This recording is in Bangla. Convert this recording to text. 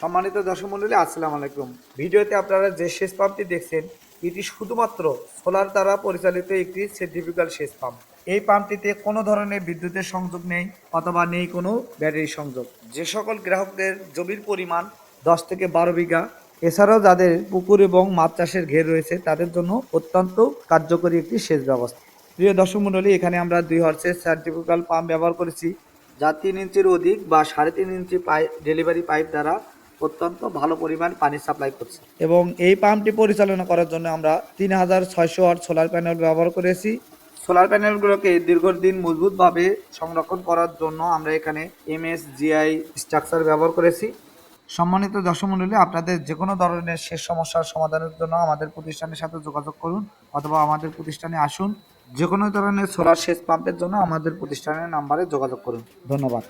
সম্মানিত দর্শক মন্ডলী, আসসালামু আলাইকুম। ভিডিওতে আপনারা যে সেচ পাম্পটি দেখছেন, এটি শুধুমাত্র সোলার দ্বারা পরিচালিত একটি সেন্ট্রিফিউগাল সেচ পাম্প। এই পাম্পটিতে কোনো ধরনের বিদ্যুতের সংযোগ নেই অথবা নেই কোনো ব্যাটারি সংযোগ। যে সকল গ্রাহকদের জমির পরিমাণ দশ থেকে বারো বিঘা, এছাড়াও যাদের পুকুর এবং মাছ চাষের ঘের রয়েছে, তাদের জন্য অত্যন্ত কার্যকরী একটি সেচ ব্যবস্থা। প্রিয় দর্শক মন্ডলী, এখানে আমরা দুই হর্সের সার্টিফিকাল পাম্প ব্যবহার করেছি, যা তিন ইঞ্চির অধিক বা সাড়ে তিন ইঞ্চি পাইপ ডেলিভারি পাইপ দ্বারা অত্যন্ত ভালো পরিমাণ পানি সাপ্লাই করছে। এবং এই পাম্পটি পরিচালনা করার জন্য আমরা তিন হাজার ছয়শো ওয়াট সোলার প্যানেল ব্যবহার করেছি। সোলার প্যানেলগুলোকে দীর্ঘদিন মজবুতভাবে সংরক্ষণ করার জন্য আমরা এখানে এম এস জিআই স্ট্রাকচার ব্যবহার করেছি। সম্মানিত দর্শক মণ্ডলী আপনাদের যে কোনো ধরনের শেষ সমস্যার সমাধানের জন্য আমাদের প্রতিষ্ঠানের সাথে যোগাযোগ করুন অথবা আমাদের প্রতিষ্ঠানে আসুন। যে কোনো ধরনের সোলার সেচ পাম্পের জন্য আমাদের প্রতিষ্ঠানের নাম্বারে যোগাযোগ করুন। ধন্যবাদ।